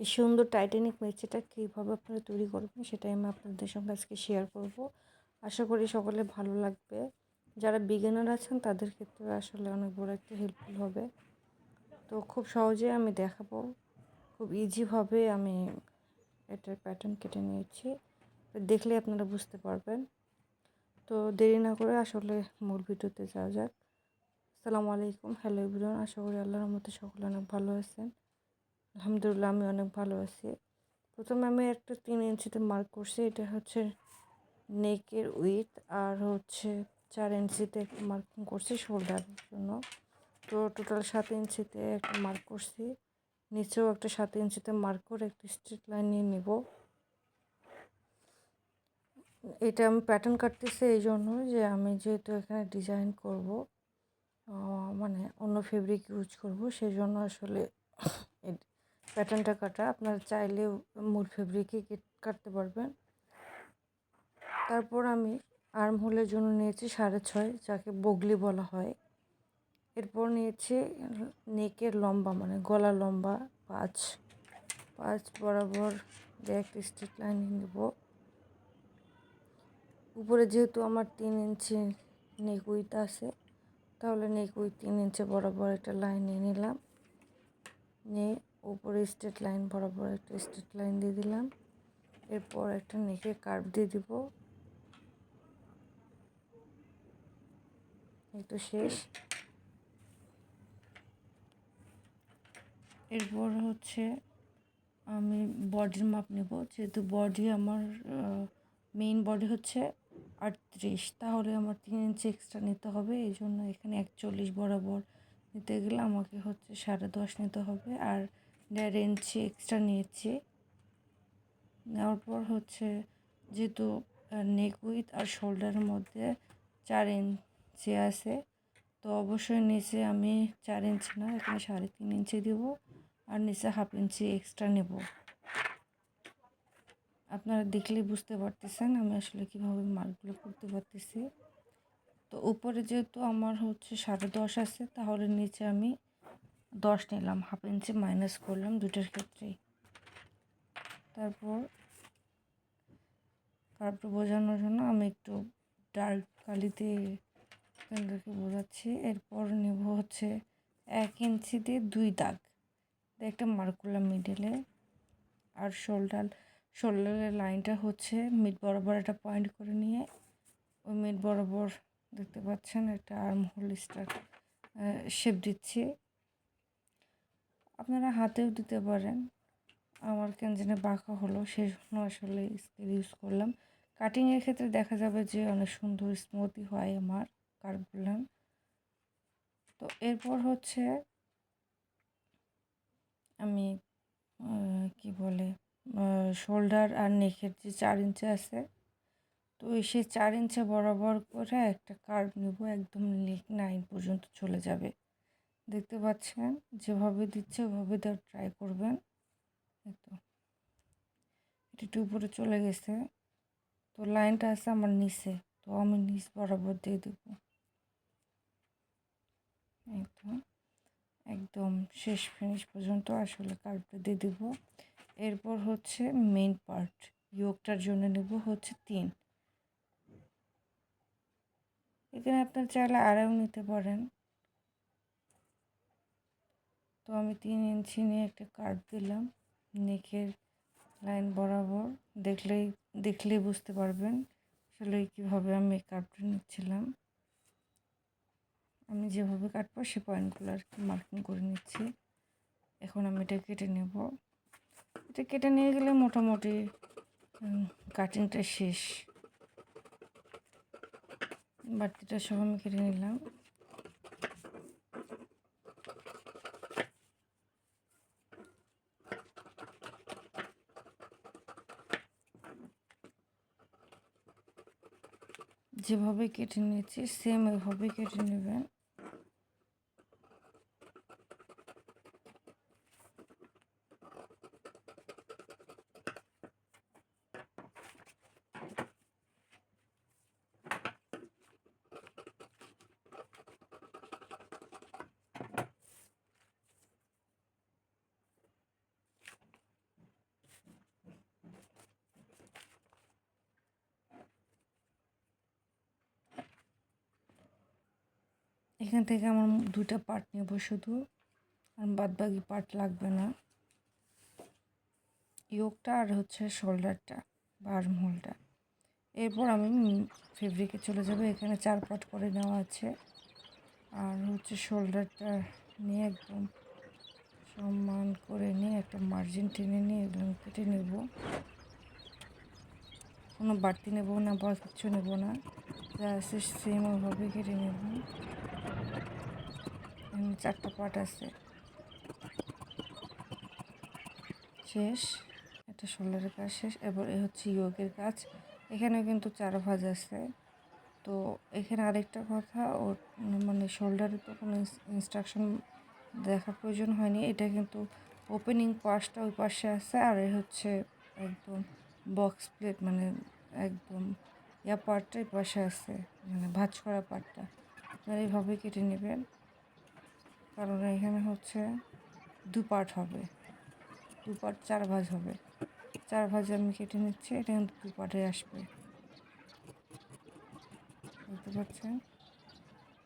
এই সুন্দর টাইটানিক মেচেটা কীভাবে আপনারা তৈরি করবেন সেটাই আমি আপনাদের সঙ্গে আজকে শেয়ার করব। আশা করি সকলে ভালো লাগবে। যারা বিগিনার আছেন, তাদের ক্ষেত্রে আসলে অনেক বড় একটা হেল্পফুল হবে। তো খুব সহজে আমি দেখাবো। খুব ইজিভাবে আমি এটার প্যাটার্ন কেটে নিয়েছি। দেখলে আপনারা বুঝতে পারবেন। তো দেরি না করে আসলে মূল ভিডিওতে যাওয়া যাক। আসসালামু আলাইকুম। হ্যালো এভরিওয়ান আশা করি আল্লাহর মতো সকলে অনেক ভালো আছেন। আলহামদুলিল্লাহ, আমি অনেক ভালো আছি। প্রথমে আমি একটা তিন ইঞ্চিতে মার্ক করছি, এটা হচ্ছে নেকের উইথ আর হচ্ছে চার ইঞ্চিতে একটা মার্কিং করছি শোল্ডারের জন্য। তো টোটাল সাত ইঞ্চিতে একটা মার্ক করছি, নিচেও একটা সাত ইঞ্চিতে মার্ক করে একটা স্ট্রিট লাইন নিয়ে নেব। এটা আমি প্যাটার্ন কাটতেছি এই জন্য যে আমি যেহেতু এখানে ডিজাইন করব মানে অন্য ফেব্রিক ইউজ করব সেই জন্য আসলে প্যাটার্নটা কাটা। আপনারা চাইলে মূল ফেব্রিকে কাটতে পারবেন। তারপর আমি আর্ম হোলের জন্য নিয়েছি সাড়ে ছয়, যাকে বগলি বলা হয়। এরপর নিয়েছি নেকের লম্বা মানে গলা লম্বা পাঁচ। পাঁচ বরাবর এক স্ট্রিট লাইন নেব উপরে যেহেতু আমার তিন ইঞ্চি নেক উইথ আছে, তাহলে নেক উইথ তিন ইঞ্চি বরাবর একটা লাইন নিয়ে নিলাম। নিয়ে উপরে স্ট্রেট লাইন বরাবর একটা স্ট্রেট লাইন দিয়ে দিলাম। এরপর একটা নেকে কার্ভ দিয়ে দিব। তো শেষ। এরপর হচ্ছে আমি বডির মাপ নেব। যেহেতু বডি আমার মেইন বডি হচ্ছে আটত্রিশ। তাহলে আমার তিন ইঞ্চি এক্সট্রা নিতে হবে। এই জন্য এখানে একচল্লিশ বরাবর নিতে গেলে আমাকে হচ্ছে সাড়ে দশ নিতে হবে। আর দেড় ইঞ্চি এক্সট্রা নিয়েছি। নেওয়ার পর হচ্ছে যেহেতু নেক উইথ আর শোল্ডারের মধ্যে চার ইঞ্চি আছে, তো অবশ্যই নিচে আমি চার ইঞ্চি না, এখানে সাড়ে তিন ইঞ্চি দেবো আর নিচে হাফ ইঞ্চি এক্সট্রা নেব। আপনারা দেখলেই বুঝতে পারতেছেন আমি আসলে কীভাবে মার্কগুলো করতে পারতেছি। তো উপরে যেহেতু আমার হচ্ছে সাড়ে দশ আছে, তাহলে নিচে আমি দশ নিলাম, হাফ ইঞ্চি মাইনাস করলাম দুটোর ক্ষেত্রেই। তারপর কার্ভটা বোঝানোর জন্য আমি একটু ডার্ক কালিতে আপনাদেরকে বোঝাচ্ছি। এরপর নেব হচ্ছে এক ইঞ্চি দিয়ে দুই দাগ। একটা মার্ক করলাম মিডলে আর শোল্ডার শোল্ডারের লাইনটা হচ্ছে মিড বরাবর একটা পয়েন্ট করে নিয়ে ওই মিড বরাবর দেখতে পাচ্ছেন একটা আর্ম হোল স্টার শেপ দিচ্ছি। আপনারা হাতেও দিতে পারেন। আমার কেন যেন বাঁকা হলো সেই জন্য আসলে স্কেল ইউজ করলাম। কাটিংয়ের ক্ষেত্রে দেখা যাবে যে অনেক সুন্দর স্মুথই হয় আমার কার্ভগুলো তো এরপর হচ্ছে আমি কি বলে শোল্ডার আর নেকের যে চার ইঞ্চি আছে তো সেই চার ইঞ্চে বরাবর করে একটা কার্ভ নেব, একদম নাইন পর্যন্ত চলে যাবে। দেখতে পাচ্ছেন? যেভাবে দিচ্ছে, ওভাবে দেওয়ার ট্রাই করবেন। তো। এটা একটু উপরে চলে গেছে। তো লাইনটা আছে আমার নিচে, তো আমি নিচ বরাবর দিয়ে দেবো। তো। একদম শেষ ফিনিশ পর্যন্ত আসলে কার্ভটা দিয়ে দেবো। এরপর হচ্ছে মেন পার্ট ইয়োগটার জন্য নেব হচ্ছে তিন। এখানে আপনার চাইলে আড়াইও নিতে পারেন। তো আমি তিন ইঞ্চি নিয়ে একটা কার্ভ দিলাম, নেকের লাইন বরাবর। দেখলেই দেখলেই বুঝতে পারবেন আসলে কীভাবে আমি কার্ভটা নিচ্ছিলাম। আমি যেভাবে কাটবো সে পয়েন্টগুলো আর কি মার্কিং করে নিচ্ছি। এখন আমি এটা কেটে নেব। এটা কেটে নিয়ে গেলে মোটামুটি কাটিংটা শেষ। বাড়তিটা সব আমি কেটে নিলাম। যেভাবে কেটে নিয়েছি সেম ওইভাবে কেটে নেবেন। এখান থেকে আমার দুইটা পার্ট নেব শুধু আর বাদ বাকি পার্ট লাগবে না। ইয়োগটা আর হচ্ছে শোল্ডারটা বা আর্মহোলটা এরপর আমি ফেব্রিকে চলে যাব। এখানে চার পাট করে নেওয়া আছে। আর হচ্ছে শোল্ডারটা নিয়ে একদম সম্মান করে নিয়ে একটা মার্জিন টেনে নিয়ে একদম কেটে নেব। কোনো বাড়তি নেব না বা কিচ্ছু নেব না। যা সেম ওইভাবে কেটে নেব। এখানে চারটা পাট আছে। শেষ। এটা শোল্ডারের কাজ শেষ। এবার এ হচ্ছে ইয়োগের কাজ। এখানেও কিন্তু চার ভাজ আছে। তো এখানে আরেকটা কথা, ও মানে শোল্ডারে তো কোনো ইনস্ট্রাকশন দেখার প্রয়োজন হয়নি। এটা কিন্তু ওপেনিং পাশটা ওই পাশে আছে আর এ হচ্ছে একদম বক্স প্লেট মানে একদম ইয়া পার্টটা এই পাশে আছে মানে ভাজ করা পার্টটা আপনারা এইভাবে কেটে নেবেন। কারণ এখানে হচ্ছে দু পার্ট হবে। দু পার্ট, চার ভাজ হবে। চার ভাজ আমি কেটে নিচ্ছি, এটা কিন্তু দু পার্টে আসবে। বুঝতে পারছেন?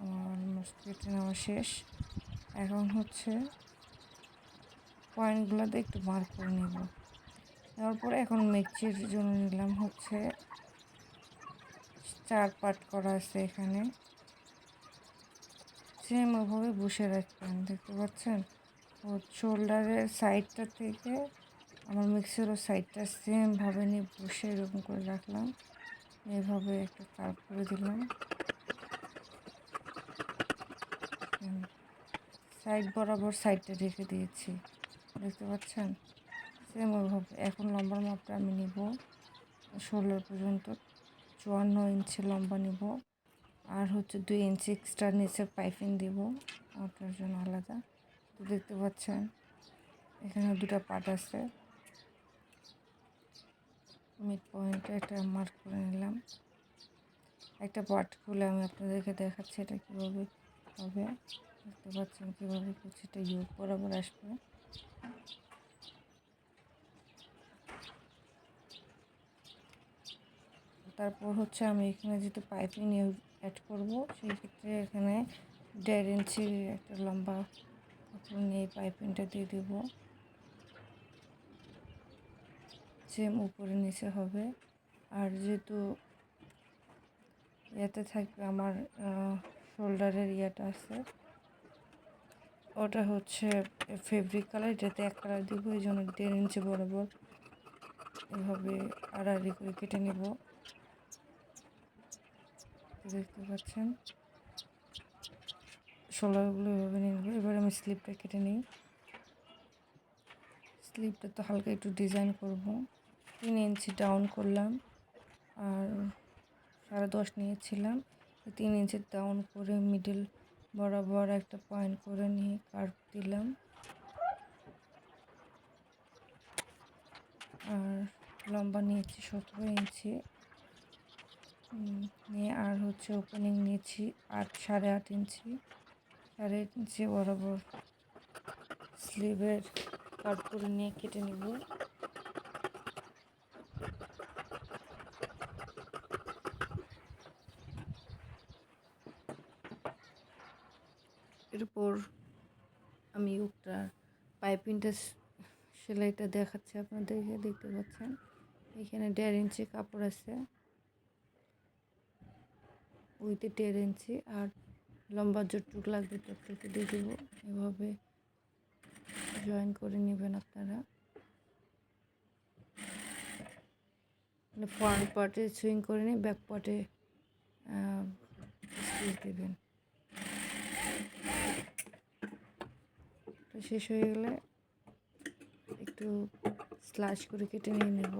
আমার অলমোস্ট কেটে নেওয়া শেষ। এখন হচ্ছে পয়েন্টগুলোতে একটু মার্ক করে নেব। নেওয়ার পরে এখন মেচির জন্য নিলাম হচ্ছে চার পার্ট করা আছে এখানে। সেম ওভাবে বসে রাখবেন দেখতে পাচ্ছেন? ও শোল্ডারের সাইডটা থেকে আমার মিক্সারও সাইডটা সেমভাবে নিয়ে বসে এরকম করে রাখলাম। এইভাবে একটা কার্ভ করে দিলাম। সাইড বরাবর সাইডটা রেখে দিয়েছি, দেখতে পাচ্ছেন? সেম ওইভাবে এখন লম্বার মাপটা আমি নিব। ষোলো পর্যন্ত, চুয়ান্ন ইঞ্চি লম্বা নিব। আর হচ্ছে দুই ইঞ্চি এক্সট্রা নিচে পাইপিং দিব। ওটার জন্য আলাদা। তো দেখতে পাচ্ছেন এখানে দুটা পার্ট আছে। মিড পয়েন্টে একটা মার্ক করে নিলাম। একটা পার্ট খুলে আমি আপনাদেরকে দেখাচ্ছি এটা কীভাবে হবে। দেখতে পাচ্ছেন কীভাবে কুচিটা ইউজ বরাবর আসবে। তারপর হচ্ছে আমি এখানে যেহেতু পাইপিং অ্যাড করব। সেই ক্ষেত্রে এখানে দেড় ইঞ্চির একটা লম্বা কাপড় নিয়ে পাইপিংটা দিয়ে দেব। সেম উপরে নিচে হবে। আর যেহেতু ইয়াতে থাকবে আমার শোল্ডারের ইয়াটা আছে। ওটা হচ্ছে ফেব্রিক কালার এটাতে এক কালার দিব, এই জন্য দেড় ইঞ্চি বরাবর। এভাবে আড়াআড়ি করে কেটে নেব। দেখতে পাচ্ছেন। শোলারগুলো এভাবে নিয়ে নেব। এবার আমি স্লিপটা কেটে নিই। স্লিপটা তো হালকা একটু ডিজাইন করব। তিন ইঞ্চি ডাউন করলাম আর সাড়ে দশ নিয়েছিলাম। তিন ইঞ্চি ডাউন করে মিডিল বরাবর একটা পয়েন্ট করে নিয়ে কার্ভ দিলাম। আর লম্বা নিয়েছি সতেরো ইঞ্চি। নিয়ে আর হচ্ছে ওপেনিং নিয়েছি আট, সাড়ে আট ইঞ্চি। সাড়ে আট ইঞ্চি বরাবর স্লিভের করে নিয়ে কেটে নেব। এরপর আমি ওটা পাইপিংটা সেলাইটা দেখাচ্ছি আপনাদেরকে, দেখতে পাচ্ছেন? এখানে দেড় ইঞ্চি কাপড় আছে। উইথে দেড় ইঞ্চি আর লম্বা যতটুক লাগবে ততটুকু দিয়ে দেবো। এভাবে জয়েন করে নেবেন আপনারা। ফ্রন্ট পার্টে সুইং করে নিয়ে ব্যাক পার্টে দেবেন। শেষ হয়ে গেলে একটু স্লাশ করে কেটে নিয়ে নেব।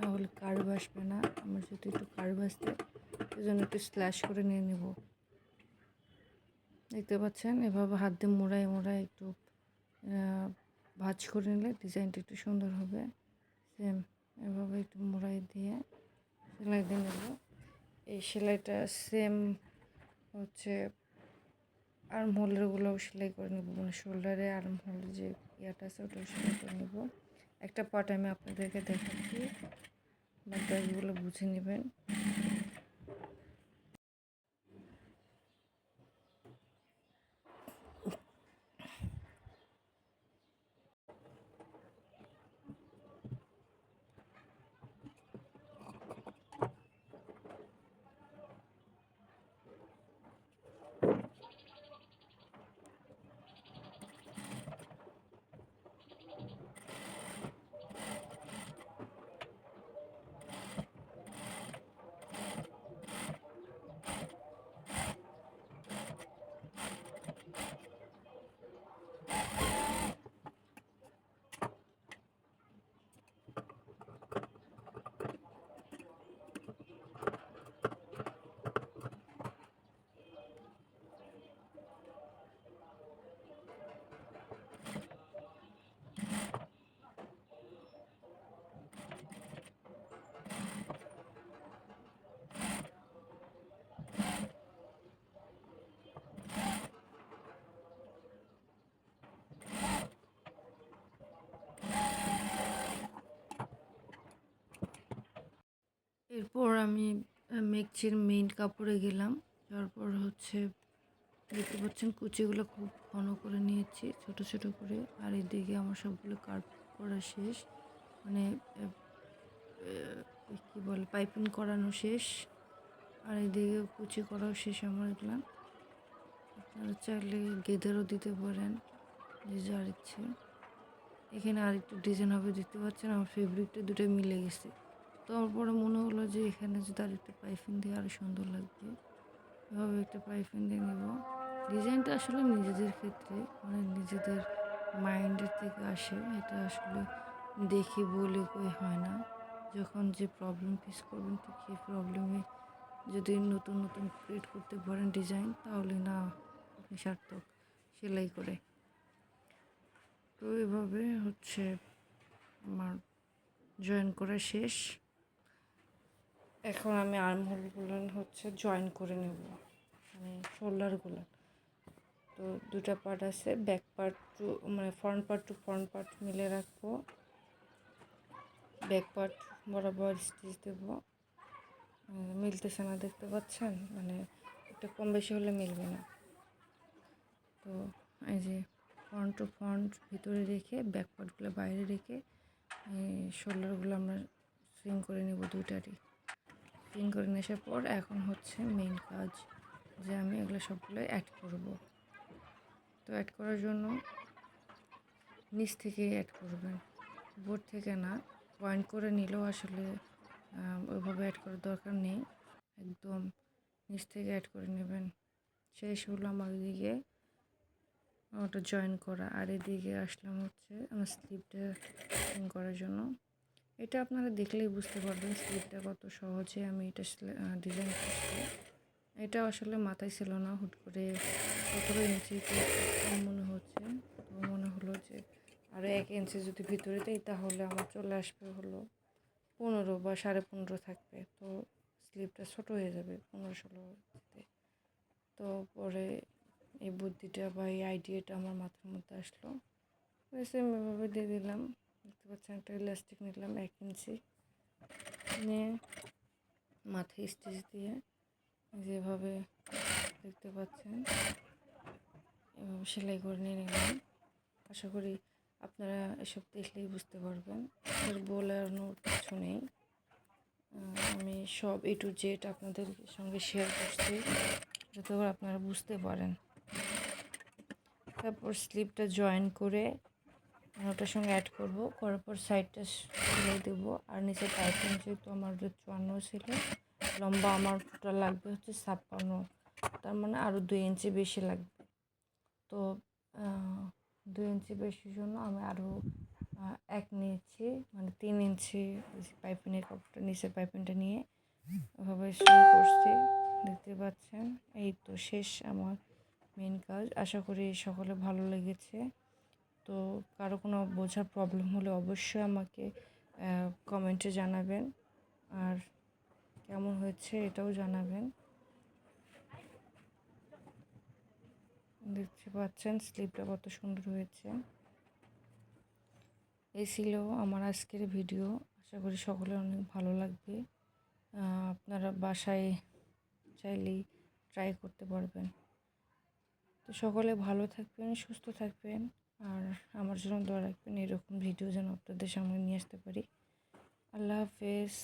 নাহলে কার্ভ আসবে না। আমার যদি একটু কার্ভ আসতে সেজন্য একটু স্ল্যাশ করে নিয়ে নেব। দেখতে পাচ্ছেন? এভাবে হাত দিয়ে মোড়ায় মোড়ায় একটু ভাজ করে নিলে ডিজাইনটা একটু সুন্দর হবে। সেম এভাবে একটু মোড়াই দিয়ে সেলাই দিয়ে নেব। এই সেলাইটা সেম হচ্ছে আর্ম হোল্ডারগুলোও সেলাই করে নেব। মানে শোল্ডারে আর্ম হোল্ডার যে ইয়াটা আছে ওটাও সেলাই করে নেব। একটা পার্ট আমি আপনাদেরকে দেখাচ্ছি। বাকিগুলো বুঝে নেবেন। এরপর আমি মেঘচির মেইন কাপড়ে গেলাম। তারপর হচ্ছে দেখতে পাচ্ছেন কুচিগুলো খুব ঘন করে নিয়েছি, ছোট ছোট করে। আর এদিকে আমার সবগুলো কাট করা শেষ। মানে কি বলে পাইপিং করানো শেষ। আর এদিকে কুচি করাও শেষ আমার এগুলো আপনারা চাইলে গেদেরও দিতে পারেন, যে যার ইচ্ছে। এখানে আর একটু ডিজাইন হবে, দেখতে পাচ্ছেন? আমার ফেব্রিকটা দুটো মিলে গেছে। তো আমার পরে মনে হলো যে এখানে যদি আর একটু পাইপিং দিয়ে আরও সুন্দর লাগবে এভাবে একটা পাইপিং দিয়ে নেব। ডিজাইনটা আসলে নিজেদের ক্ষেত্রে মানে নিজেদের মাইন্ডের থেকে আসে। এটা আসলে দেখি বলে কই হয় না। যখন যে প্রবলেম ফেস করবেন, ঠিক সেই প্রবলেমে যদি নতুন নতুন ক্রিয়েট করতে পারেন ডিজাইন তাহলে না, আপনি সার্থক। সেলাই করে। তো এভাবে হচ্ছে আমার জয়েন করা শেষ। এখন আমি আর্মহোলগুলো হচ্ছে জয়েন করে নেব। মানে শোল্ডারগুলো তো দুটা পার্ট আছে ব্যাক পার্ট টু মানে front part to front part মিলে রাখব। ব্যাক পার্ট বরাবর স্টিচ দেবো। মিলতেছে না দেখতে পাচ্ছেন? মানে একটা কম বেশি হলে মিলবে না। তো এই যে ফ্রন্ট টু ফ্রন্ট ভিতরে রেখে ব্যাক পার্টগুলো বাইরে রেখে শোল্ডারগুলো আমরা সুইং করে নেব দুটারই সুইং করে নিয়ে পর এখন হচ্ছে মেন কাজ যে আমি এগুলো সবগুলো অ্যাড করব। তো অ্যাড করার জন্য নিচ থেকে অ্যাড করবেন। উপর থেকে না পয়েন্ট করে নিলেও আসলে ওইভাবে অ্যাড করার দরকার নেই। একদম নিচ থেকে অ্যাড করে নেবেন। শেষ হলো আমার দিকে ওটা জয়েন করা। আর এদিকে আসলাম হচ্ছে আমার স্লিপটা করার জন্য। এটা আপনারা দেখলেই বুঝতে পারবেন স্লিপটা কত সহজে আমি এটা ডিজাইন করছি। এটা আসলে মাথায় ছিল না, হুট করে সতেরো ইঞ্চি মনে হচ্ছে। তো মনে হলো যে আরও এক ইঞ্চি যদি ভিতরে দেই তাহলে আমার চলে আসবে হলো পনেরো বা সাড়ে পনেরো থাকবে। তো স্লিপটা ছোট হয়ে যাবে পনেরো ষোলোতে তো। পরে এই বুদ্ধিটা বা এই আইডিয়াটা আমার মাথার মধ্যে আসলো। সেম এভাবে দিয়ে দিলাম। দেখতে পাচ্ছেন একটা ইলাস্টিক নিলাম এক ইঞ্চি নিয়ে মাথায় স্টিচ দিয়ে যেভাবে দেখতে পাচ্ছেন এভাবে সেলাই করে নিয়ে নিলাম আশা করি আপনারা এসব দেখলেই বুঝতে পারবেন আর বলানোর কিছু নেই আমি সব এ টু জেড আপনাদের সঙ্গে শেয়ার করছি যাতে আপনারা বুঝতে পারেন তারপর স্লিপটা জয়েন করে ওটার সঙ্গে অ্যাড করব। করার পর সাইডটা সেলাই দেবো। আর নিচে পাইপিং যেহেতু আমার চুয়ান্ন ছিল, লম্বা আমার টোটাল লাগবে হচ্ছে ছাপ্পান্ন। তার মানে আরও দুই ইঞ্চি বেশি লাগবে। তো দুই ইঞ্চি বেশির জন্য আমি আরও এক নিয়েছি মানে তিন ইঞ্চি পাইপিনের কাপড়টা নিচের পাইপিংটা নিয়ে ওভাবে করছি। দেখতে পাচ্ছেন? এই তো শেষ আমার মেন কাজ। আশা করি সকলে ভালো লেগেছে। তো কারও কোনো বোঝার প্রবলেম হলে অবশ্যই আমাকে কমেন্টে জানাবেন। আর কেমন হয়েছে এটাও জানাবেন। দেখতে পাচ্ছেন স্লিপটা কত সুন্দর হয়েছে। এই ছিল আমার আজকের ভিডিও আশা করি সকলের অনেক ভালো লাগবে। আপনারা বাসায় চাইলেই ট্রাই করতে পারবেন। তো সকলে ভালো থাকবেন, সুস্থ থাকবেন। আর আমার জন্য দোয়া রাখবেন, এরকম ভিডিও যেন আপনাদের সামনে নিয়ে আসতে পারি। আল্লাহ হাফেজ।